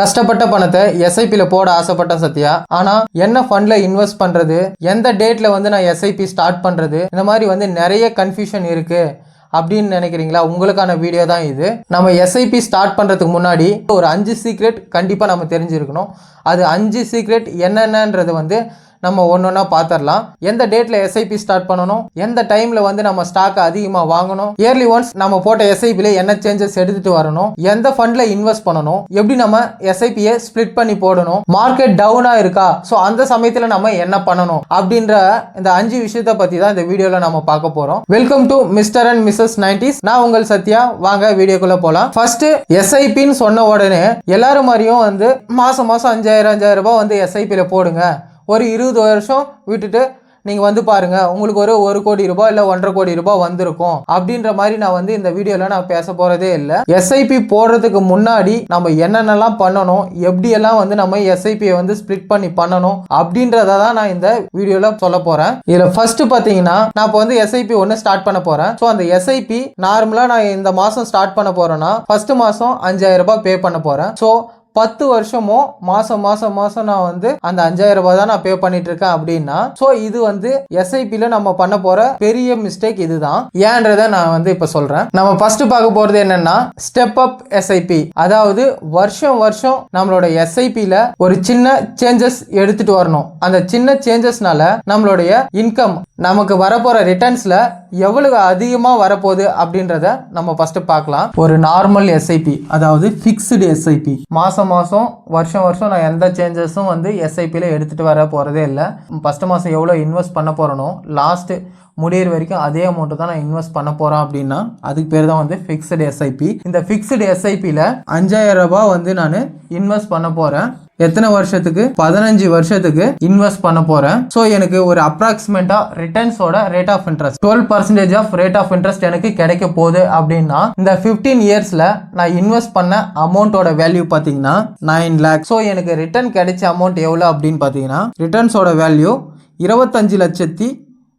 கஷ்டப்பட்ட பணத்தை எஸ்ஐபியில் போட ஆசைப்பட்ட சத்யா. ஆனால் என்ன ஃபண்டில் இன்வெஸ்ட் பண்ணுறது எந்த டேட்டில் வந்து நான் எஸ்ஐபி ஸ்டார்ட் பண்ணுறது இந்த மாதிரி வந்து நிறைய கன்ஃபியூஷன் இருக்குது அப்படின்னு நினைக்கிறீங்களா? உங்களுக்கான வீடியோ தான் இது. நம்ம எஸ்ஐபி ஸ்டார்ட் பண்ணுறதுக்கு முன்னாடி ஒரு அஞ்சு சீக்ரெட் கண்டிப்பாக நம்ம தெரிஞ்சிருக்கணும். அது அஞ்சு சீக்ரெட் என்னென்னன்றது வந்து நம்ம ஒன்று ஒன்றா பார்த்துடலாம் எந்த டேட்டில் எஸ்ஐபி ஸ்டார்ட் பண்ணணும்? எந்த டைமில் வந்து நம்ம ஸ்டாக்கை அதிகமாக வாங்கணும்? இயர்லி ஒன்ஸ் நம்ம போட்ட எஸ்ஐபியில் என்ன சேஞ்சஸ் எடுத்துகிட்டு வரணும்? எந்த ஃபண்டில் இன்வெஸ்ட் பண்ணணும்? எப்படி நம்ம எஸ்ஐபியை ஸ்ப்ளிட் பண்ணி போடணும்? மார்க்கெட் டவுனாக இருக்கா? ஸோ அந்த சமயத்தில் நம்ம என்ன பண்ணணும்? அப்படின்ற இந்த அஞ்சு விஷயத்தை பற்றி தான் இந்த வீடியோவில் நம்ம பார்க்க போகிறோம் welcome to mister and missus nineties நான் உங்கள் சத்யா. வாங்க வீடியோக்குள்ளே போகலாம் ஃபர்ஸ்ட் எஸ்ஐபின்னு சொன்ன உடனே எல்லாரும் மாதிரியும் வந்து மாதம் மாதம் அஞ்சாயிரம் அஞ்சாயிரம் ரூபாய் வந்து எஸ்ஐபியில் போடுங்க. ஒரு இருபது வருஷம் விட்டுட்டு நீங்கள் வந்து பாருங்கள் உங்களுக்கு ஒரு ஒரு கோடி ரூபாய் இல்லை ஒன்றரை கோடி ரூபாய் வந்திருக்கும். அப்படின்ற மாதிரி நான் வந்து இந்த வீடியோவில் நான் பேச போகிறதே இல்லை. எஸ்ஐபி போடுறதுக்கு முன்னாடி நம்ம என்னென்னலாம் பண்ணணும் எப்படியெல்லாம் வந்து நம்ம எஸ்ஐபியை வந்து ஸ்ப்ளிட் பண்ணி பண்ணணும் அப்படின்றத தான் நான் இந்த வீடியோவில் சொல்ல போகிறேன் இதில் ஃபஸ்ட்டு பார்த்தீங்கன்னா நான் இப்போ வந்து எஸ்ஐபி ஒன்று ஸ்டார்ட் பண்ண போகிறேன் ஸோ அந்த எஸ்ஐபி நார்மலாக நான் இந்த மாதம் ஸ்டார்ட் பண்ண போகிறேன்னா ஃபஸ்ட்டு மாதம் அஞ்சாயிரம் ரூபாய் பே பண்ண போகிறேன் ஸோ பத்து வருஷமும் மாசம் மாசம் மாசம் நான் வந்து அந்த அஞ்சாயிரம் ரூபாய் தான் நான் பே பண்ணிட்டு இருக்கேன் அப்படின்னா ஸோ இது வந்து எஸ்ஐபியில் நம்ம பண்ண போகிற பெரிய மிஸ்டேக் இதுதான். ஏன்றதை நான் வந்து இப்போ சொல்கிறேன் நம்ம ஃபர்ஸ்ட் பார்க்க போகிறது என்னென்னா ஸ்டெப் அப் எஸ்ஐபி அதாவது வருஷம் வருஷம் நம்மளோட எஸ்ஐபியில் ஒரு சின்ன சேஞ்சஸ் எடுத்துகிட்டு வரணும். அந்த சின்ன சேஞ்சஸ்னால நம்மளுடைய இன்கம் நமக்கு வரப்போகிற ரிட்டர்ன்ஸில் எவ்வளவு அதிகமாக வரப்போகுது அப்படின்றத நம்ம ஃபஸ்ட்டு பார்க்கலாம். ஒரு நார்மல் எஸ்ஐபி அதாவது ஃபிக்ஸ்டு எஸ்ஐபி மாதம் மாதம் வருஷம் வருஷம் நான் எந்த சேஞ்சஸும் வந்து எஸ்ஐபியில் எடுத்துகிட்டு வர போகிறதே இல்லை. ஃபஸ்ட்டு மாதம் எவ்வளோ இன்வெஸ்ட் பண்ண போகிறனோ லாஸ்ட்டு முடியிற வரைக்கும் அதே அமௌண்ட்டு தான் நான் இன்வெஸ்ட் பண்ண போகிறேன் அப்படின்னா அதுக்கு பேர் தான் வந்து ஃபிக்ஸ்டு எஸ்ஐபி இந்த ஃபிக்ஸ்டு எஸ்ஐபியில் அஞ்சாயிரம் ரூபாய் வந்து நான் இன்வெஸ்ட் பண்ண போகிறேன் எத்தனை வருஷத்துக்கு? பதினஞ்சு வருஷத்துக்கு இன்வெஸ்ட் பண்ண போறேன். ஸோ எனக்கு ஒரு அப்ராக்சிமேட்டா ரிட்டர்ன்ஸோட rate of interest twelve percentage of rate of interest எனக்கு கிடைக்க போகுது அப்படின்னா இந்த ஃபிஃப்டீன் இயர்ஸ்ல நான் இன்வெஸ்ட் பண்ண அமௌண்ட்டோட வேல்யூ பார்த்தீங்கன்னா நைன் லேக் ஸோ எனக்கு ரிட்டர்ன் கிடைச்ச அமௌண்ட் எவ்வளோ அப்படின்னு பார்த்தீங்கன்னா ரிட்டர்ன்ஸோட வேல்யூ இருபத்தஞ்சு லட்சத்தி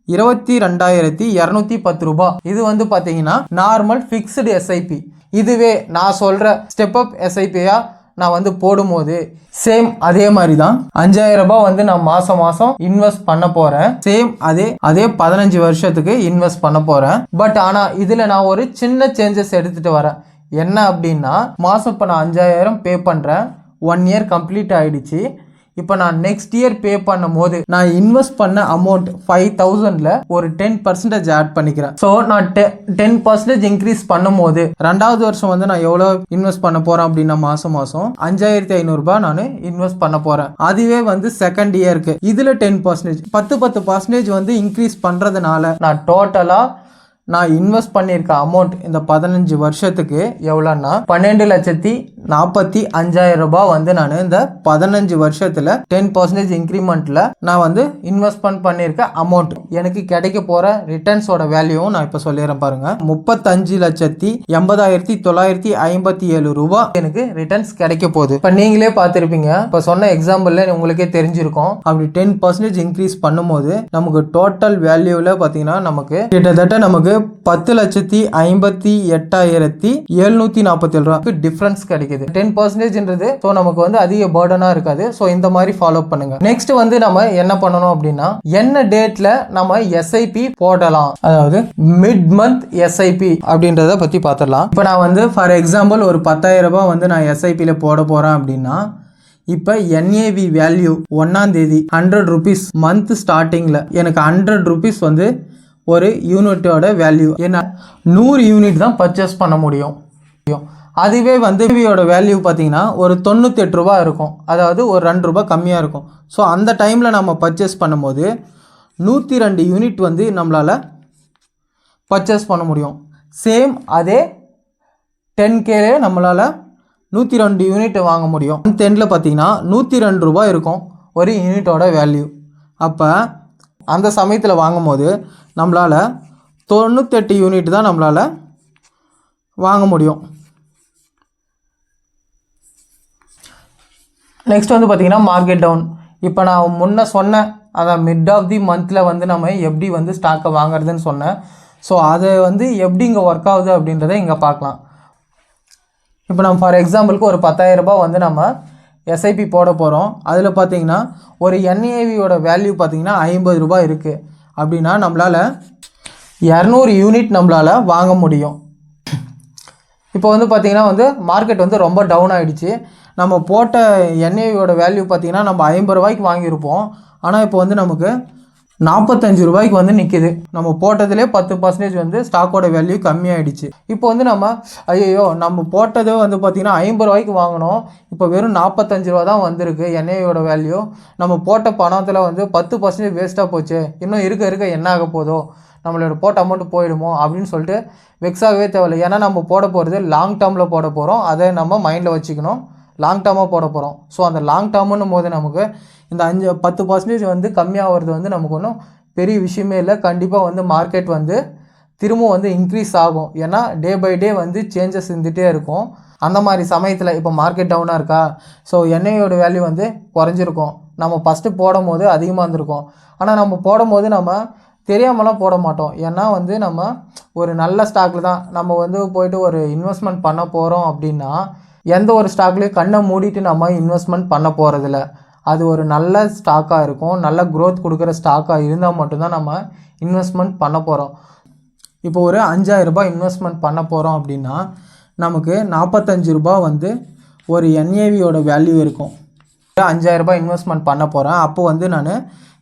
இருபத்தி ரெண்டாயிரத்தி இரநூத்தி பத்து ரூபாய் இது வந்து பார்த்தீங்கன்னா நார்மல் ஃபிக்ஸ்டு எஸ்ஐபி இதுவே நான் சொல்கிற ஸ்டெப் அப் எஸ்ஐபியாக நான் வந்து போடும்போது சேம் அதே மாதிரி தான் அஞ்சாயிரம் ரூபாய் வந்து நான் மாசம் மாசம் இன்வெஸ்ட் பண்ண போறேன். சேம் அதே அதே பதினஞ்சு வருஷத்துக்கு இன்வெஸ்ட் பண்ண போறேன். பட் ஆனால் இதில் நான் ஒரு சின்ன சேஞ்சஸ் எடுத்துட்டு வரேன். என்ன அப்படின்னா மாசம் இப்போ நான் அஞ்சாயிரம் பே பண்ணுறேன் ஒன் இயர் கம்ப்ளீட் ஆயிடுச்சு. இப்போ நான் நெக்ஸ்ட் இயர் பே பண்ணும் போது நான் இன்வெஸ்ட் பண்ண அமௌண்ட் ஃபைவ் தௌசண்ட்ல ஒரு டென் பர்சன்டேஜ் ஆட் பண்ணிக்கிறேன். ஸோ நான் டென் பர்சன்டேஜ் இன்க்ரீஸ் பண்ணும் போது ரெண்டாவது வருஷம் வந்து நான் எவ்வளோ இன்வெஸ்ட் பண்ண போறேன் அப்படின்னா மாசம் மாசம் அஞ்சாயிரத்தி ஐநூறுரூபா நான் இன்வெஸ்ட் பண்ண போறேன். அதுவே வந்து செகண்ட் இயருக்கு இதுல டென் பர்சன்டேஜ் பத்து பத்து பர்சன்டேஜ் வந்து இன்க்ரீஸ் பண்றதுனால நான் டோட்டலாக நான் இன்வெஸ்ட் பண்ணியிருக்க அமௌண்ட் இந்த பதினஞ்சு வருஷத்துக்கு எவ்வளோன்னா பன்னெண்டு லட்சத்தி நாற்பத்தி அஞ்சாயிரம் ரூபாய் வந்து நான் இந்த பதினஞ்சு வருஷத்தில் டென் பர்சன்டேஜ் இன்க்ரிமெண்ட்டில் நான் வந்து இன்வெஸ்ட்மெண்ட் பண்ணியிருக்க அமௌண்ட் எனக்கு கிடைக்க போகிற ரிட்டர்ன்ஸோட வேல்யூவும் நான் இப்போ சொல்லிடுறேன் பாருங்கள் முப்பத்தஞ்சு லட்சத்தி எண்பதாயிரத்தி தொள்ளாயிரத்தி ஐம்பத்தி ஏழு ரூபாய் எனக்கு ரிட்டர்ன்ஸ் கிடைக்க போகுது. இப்போ நீங்களே பார்த்துருப்பீங்க. இப்போ சொன்ன எக்ஸாம்பிளில் உங்களுக்கே தெரிஞ்சிருக்கும். அப்படி டென் பர்சன்டேஜ் இன்க்ரீஸ் பண்ணும்போது நமக்கு டோட்டல் வேல்யூவில் பார்த்தீங்கன்னா நமக்கு கிட்டத்தட்ட நமக்கு பத்து லட்சத்தி ஐம்பத்தி எட்டாயிரத்தி எழுநூத்தி நாற்பத்தி ஏழு ரூபாய்க்கு டிஃபரன்ஸ் கிடைக்குது. டென் பர்சன்டேஜ்ன்றது ஸோ நமக்கு வந்து அதிக பேர்டனா இருக்காது. ஸோ இந்த மாதிரி ஃபாலோ பண்ணுங்க. நெக்ஸ்ட் வந்து நம்ம என்ன பண்ணணும் அப்படின்னா என்ன டேட்ல நம்ம எஸ்ஐபி போடலாம்? அதாவது மிட் மந்த் எஸ்ஐபி அப்படின்றத பத்தி பார்த்துடலாம் இப்போ நான் வந்து ஃபார் எக்ஸாம்பிள் ஒரு பத்தாயிரம் ரூபாய் வந்து நான் எஸ்ஐபியில் போட போறேன் அப்படின்னா இப்போ என்ஏவி வேல்யூ ஒன்றாம் தேதி ஹண்ட்ரட் ருபீஸ் மந்த் ஸ்டார்டிங்கில் எனக்கு ஹண்ட்ரட் ருபீஸ் வந்து ஒரு யூனிட்டோட வேல்யூ ஏன்னா நூறு யூனிட் தான் பர்ச்சேஸ் பண்ண முடியும். அதுவே வந்து டிவியோட வேல்யூ பார்த்தீங்கன்னா ஒரு தொண்ணூத்தெட்டு ரூபா இருக்கும். அதாவது ஒரு ரெண்டு ரூபா கம்மியாக இருக்கும். ஸோ அந்த டைமில் நம்ம பர்ச்சேஸ் பண்ணும்போது நூற்றி ரெண்டு யூனிட் வந்து நம்மளால் பர்ச்சேஸ் பண்ண முடியும். சேம் அதே டென் கேலே நம்மளால் நூற்றி ரெண்டு யூனிட் வாங்க முடியும். டென்னில் பார்த்தீங்கன்னா நூற்றி ரெண்டு ரூபாய் இருக்கும் ஒரு யூனிட்டோட வேல்யூ அப்போ அந்த சமயத்தில் வாங்கும்போது நம்மளால் தொண்ணூத்தெட்டு யூனிட் தான் நம்மளால் வாங்க முடியும். நெக்ஸ்ட் வந்து பார்த்திங்கன்னா மார்க்கெட் டவுன் இப்போ நான் முன்ன சொன்னேன் அதான் மிட் ஆஃப் தி மந்தில் வந்து நம்ம எப்படி வந்து ஸ்டாக்கை வாங்குறதுன்னு சொன்னேன் ஸோ அதை வந்து எப்படி இங்கே ஒர்க் ஆகுது அப்படின்றத இங்கே பார்க்கலாம். இப்போ நம்ம ஃபார் எக்ஸாம்பிளுக்கு ஒரு 10000 ரூபாய் வந்து நம்ம எஸ்ஐபி போட போகிறோம் அதில் பார்த்தீங்கன்னா ஒரு என்ஏவியோட வேல்யூ பார்த்தீங்கன்னா ஐம்பது ரூபாய் இருக்குது அப்படின்னா நம்மளால் இரநூறு யூனிட் நம்மளால் வாங்க முடியும். இப்போ வந்து பார்த்திங்கன்னா வந்து மார்க்கெட் வந்து ரொம்ப டவுன் ஆகிடுச்சு நம்ம போட்ட என்ஏவியோட வேல்யூ பார்த்தீங்கன்னா நம்ம ஐம்பது ரூபாய்க்கு வாங்கியிருப்போம். ஆனால் இப்போ வந்து நமக்கு நாற்பத்தஞ்சு ரூபாய்க்கு வந்து நிற்கிது நம்ம போட்டதுலேயே பத்து பர்சன்டேஜ் வந்து ஸ்டாக்கோட வேல்யூ கம்மியாயிடுச்சு. இப்போ வந்து நம்ம ஐயோ நம்ம போட்டதே வந்து பார்த்திங்கன்னா ஐம்பது ரூபாய்க்கு வாங்கினோம். இப்போ வெறும் நாற்பத்தஞ்சு ரூபா தான் வந்திருக்கு என்ஏவியோட வேல்யூ நம்ம போட்ட பணத்தில் வந்து பத்து பர்சன்டேஜ் வேஸ்ட்டாக போச்சு. இன்னும் இருக்க இருக்க என்ன ஆக போதோ நம்மளோட போட்ட அமௌண்ட் போயிடுமோ அப்படின்னு சொல்லிட்டு வெக்ஸாகவே தேவையில்லை. ஏன்னா நம்ம போட போகிறது லாங் டேர்மில் போட போகிறோம் அதை நம்ம மைண்டில் வச்சுக்கணும். லாங் டேர்மாக போட போகிறோம் ஸோ அந்த லாங் டேர்முன்னும் போது நமக்கு இந்த அஞ்சு பத்து பர்சன்டேஜ் வந்து கம்மியாகிறது வந்து நமக்கு ஒன்றும் பெரிய விஷயமே இல்லை. கண்டிப்பாக வந்து மார்க்கெட் வந்து திரும்பவும் வந்து இன்க்ரீஸ் ஆகும். ஏன்னா டே பை டே வந்து சேஞ்சஸ் இருந்துகிட்டே இருக்கும். அந்த மாதிரி சமயத்தில் இப்போ மார்க்கெட் டவுனாக இருக்கா? ஸோ எண்ணெயோட வேல்யூ வந்து குறைஞ்சிருக்கும். நம்ம ஃபஸ்ட்டு போடும் போது அதிகமாக இருந்திருக்கும். ஆனால் நம்ம போடும்போது நம்ம தெரியாமலாம் போட மாட்டோம். ஏன்னா வந்து நம்ம ஒரு நல்ல ஸ்டாக்கில் தான் நம்ம வந்து போயிட்டு ஒரு இன்வெஸ்ட்மெண்ட் பண்ண போகிறோம் அப்படின்னா எந்த ஒரு ஸ்டாக்லேயும் கண்ணை மூடிட்டு நம்ம இன்வெஸ்ட்மெண்ட் பண்ண போகிறதில்ல அது ஒரு நல்ல ஸ்டாக்காக இருக்கும். நல்ல க்ரோத் கொடுக்குற ஸ்டாக்காக இருந்தால் மட்டும்தான் நம்ம இன்வெஸ்ட்மெண்ட் பண்ண போகிறோம் இப்போ ஒரு 5000 ரூபாய் இன்வெஸ்ட்மெண்ட் பண்ண போகிறோம் அப்படின்னா நமக்கு நாற்பத்தஞ்சு ரூபாய் வந்து ஒரு என்ஏவியோட வேல்யூ இருக்கும். 5000 ரூபாய் இன்வெஸ்ட்மெண்ட் பண்ண போகிறேன் அப்போ வந்து நான்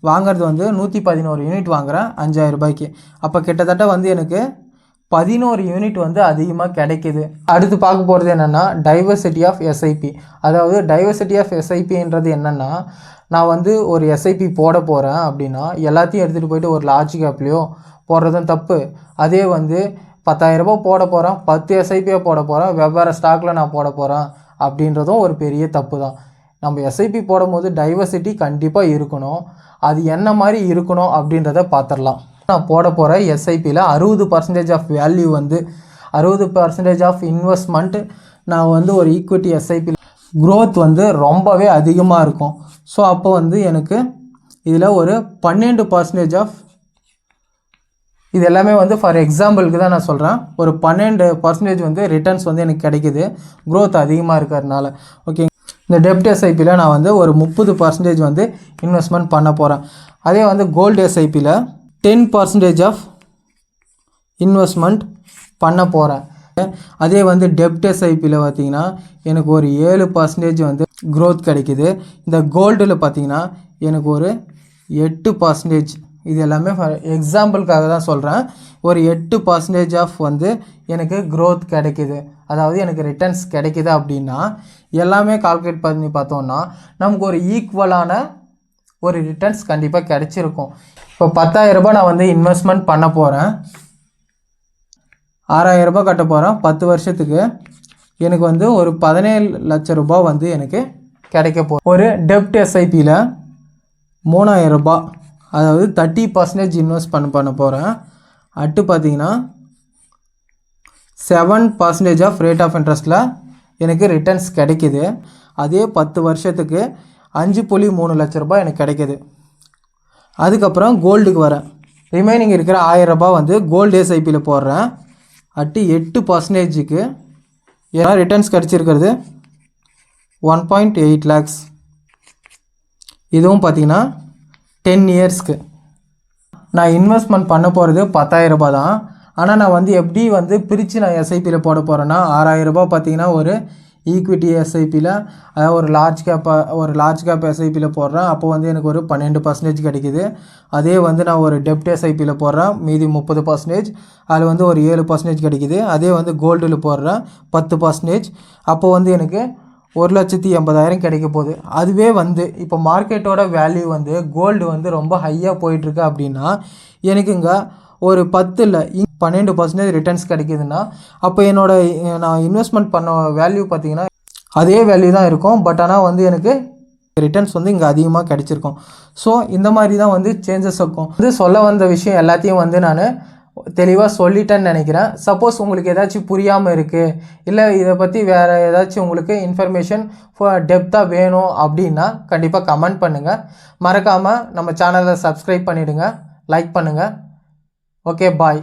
வாங்குறது வந்து நூற்றி பதினோரு யூனிட் வாங்குறேன் 5000 ரூபாய்க்கு. அப்போ கிட்டத்தட்ட வந்து எனக்கு பதினோரு யூனிட் வந்து அதிகமாக கிடைக்குது. அடுத்து பார்க்க போகிறது என்னென்னா டைவர்சிட்டி ஆஃப் எஸ்ஐபி அதாவது டைவர்சிட்டி ஆஃப் எஸ்ஐபின்றது என்னென்னா நான் வந்து ஒரு எஸ்ஐபி போட போகிறேன் அப்படின்னா எல்லாத்தையும் எடுத்துகிட்டு போயிட்டு ஒரு லாஜிக் கேப்லேயோ போடுறதும் தப்பு. அதே வந்து பத்தாயிரரூபா போட போகிறேன் பத்து எஸ்ஐபியாக போட போகிறேன் வெவ்வேறு ஸ்டாக்கில் நான் போட போகிறேன் அப்படின்றதும் ஒரு பெரிய தப்பு தான். நம்ம எஸ்ஐபி போடும்போது டைவர்சிட்டி கண்டிப்பாக இருக்கணும். அது என்ன மாதிரி இருக்கணும் அப்படின்றத பார்த்துடலாம். நான் போட போகிற எஸ்ஐபியில் அறுபது பர்சன்டேஜ் ஆஃப் வேல்யூ வந்து அறுபது பர்சன்டேஜ் ஆஃப் இன்வெஸ்ட்மெண்ட் நான் வந்து ஒரு ஈக்விட்டி எஸ்ஐபி க்ரோத் வந்து ரொம்பவே அதிகமாக இருக்கும். ஸோ அப்போ வந்து எனக்கு இதில் ஒரு பன்னெண்டு பர்சன்டேஜ் ஆஃப் இது எல்லாமே வந்து ஃபார் எக்ஸாம்பிளுக்கு தான் நான் சொல்கிறேன் ஒரு பன்னெண்டு பர்சன்டேஜ் வந்து ரிட்டர்ன்ஸ் வந்து எனக்கு கிடைக்குது. க்ரோத் அதிகமாக இருக்கிறதுனால. ஓகே இந்த டெப்ட் எஸ்ஐபியில் நான் வந்து ஒரு முப்பது பர்சன்டேஜ் வந்து இன்வெஸ்ட்மெண்ட் பண்ண போகிறேன் அதே வந்து கோல்டு எஸ்ஐபியில் டென் பர்சன்டேஜ் ஆஃப் இன்வெஸ்ட்மெண்ட் பண்ண போகிறேன் அதே வந்து டெப்ட் எஸ்ஐபியில் பார்த்தீங்கன்னா எனக்கு ஒரு ஏழு பர்சன்டேஜ் வந்து க்ரோத் கிடைக்குது. இந்த கோல்டில் பார்த்தீங்கன்னா எனக்கு ஒரு எட்டு பர்சன்டேஜ் இது எல்லாமே ஃபார் எக்ஸாம்பிளுக்காக தான் சொல்கிறேன் ஒரு எட்டு பர்சன்டேஜ் ஆஃப் வந்து எனக்கு க்ரோத் கிடைக்குது. அதாவது எனக்கு ரிட்டர்ன்ஸ் கிடைக்குது அப்படின்னா எல்லாமே கால்குலேட் பண்ணி பார்த்தோன்னா நமக்கு ஒரு ஈக்குவலான ஒரு ரிட்டர்ன்ஸ் கண்டிப்பாக கிடைச்சிருக்கும். இப்போ பத்தாயிரரூபா நான் வந்து இன்வெஸ்ட்மெண்ட் பண்ண போகிறேன் ஆறாயிரம் ரூபாய் கட்ட போகிறேன் பத்து வருஷத்துக்கு எனக்கு வந்து ஒரு பதினேழு லட்சம் ரூபாய் வந்து எனக்கு கிடைக்க போகுது. ஒரு டெப்ட் எஸ்ஐபியில் மூணாயிரம் அதாவது தேர்ட்டி பர்சன்டேஜ் இன்வெஸ்ட் பண்ண பண்ண போகிறேன் அட்டு பார்த்தீங்கன்னா seven percentage of rate of இன்ட்ரெஸ்ட்டில் எனக்கு ரிட்டர்ன்ஸ் கிடைக்கிது. அதே பத்து வருஷத்துக்கு அஞ்சு புள்ளி மூணு லட்ச ரூபாய் எனக்கு கிடைக்கிது. அதுக்கப்புறம் கோல்டுக்கு வரேன். ரிமைனிங் இருக்கிற ஆயிரம் ரூபாய் வந்து கோல்டு எஸ்ஐபியில் போடுறேன். அட்டு எட்டு பர்சன்டேஜுக்கு ஏன்னா ரிட்டர்ன்ஸ் கிடச்சிருக்கிறது. ஒன் பாயிண்ட் எயிட் லேக்ஸ் இதுவும் பார்த்திங்கன்னா டென் இயர்ஸ்க்கு நான் இன்வெஸ்ட்மெண்ட் பண்ண போகிறது பத்தாயிரம் தான். ஆனால் நான் வந்து எப்படி வந்து பிரித்து நான் எஸ்ஐபியில் போட போகிறேன்னா ஆறாயிரம் ரூபாய் பார்த்தீங்கன்னா ஒரு ஈக்விட்டி எஸ்ஐபியில் அதாவது ஒரு லார்ஜ் கேப்பாக ஒரு லார்ஜ் கேப் எஸ்ஐபியில் போடுறேன். அப்போ வந்து எனக்கு ஒரு பன்னெண்டு பர்சன்டேஜ் கிடைக்கிது. அதே வந்து நான் ஒரு டெப்ட் எஸ்ஐபியில் போடுறேன். மீதி முப்பது பர்சன்டேஜ் அதில் வந்து ஒரு ஏழு பர்சன்டேஜ் கிடைக்குது. அதே வந்து கோல்டில் போடுறேன். பத்து பர்சன்டேஜ் அப்போ வந்து எனக்கு ஒரு லட்சத்தி எண்பதாயிரம் கிடைக்க போகுது. அதுவே வந்து இப்போ மார்க்கெட்டோட வேல்யூ வந்து கோல்டு வந்து ரொம்ப ஹையாக போயிட்டுருக்கு அப்படின்னா எனக்கு இங்கே ஒரு பத்து இல்லை பன்னெண்டு பர்சன்டேஜ் ரிட்டர்ன்ஸ் கிடைக்குதுன்னா அப்போ என்னோடய நான் இன்வெஸ்ட்மெண்ட் பண்ண வேல்யூ பார்த்தீங்கன்னா அதே வேல்யூ தான் இருக்கும். பட் ஆனால் வந்து எனக்கு ரிட்டர்ன்ஸ் வந்து இங்கே அதிகமாக கிடைச்சிருக்கும். ஸோ இந்த மாதிரி தான் வந்து சேஞ்சஸ் இருக்கும். வந்து சொல்ல வந்த விஷயம் எல்லாத்தையும் வந்து நான் தெளிவாக சொல்லிட்டேன்னு நினைக்கிறேன். சப்போஸ் உங்களுக்கு ஏதாச்சும் புரியாமல் இருக்குது இல்லை இதை பற்றி வேறு ஏதாச்சும் உங்களுக்கு இன்ஃபர்மேஷன் டெப்த்தாக வேணும் அப்படின்னா கண்டிப்பாக கமெண்ட் பண்ணுங்கள் மறக்காமல் நம்ம சேனலை சப்ஸ்கிரைப் பண்ணிவிடுங்க லைக் பண்ணுங்கள் ஓகே பாய்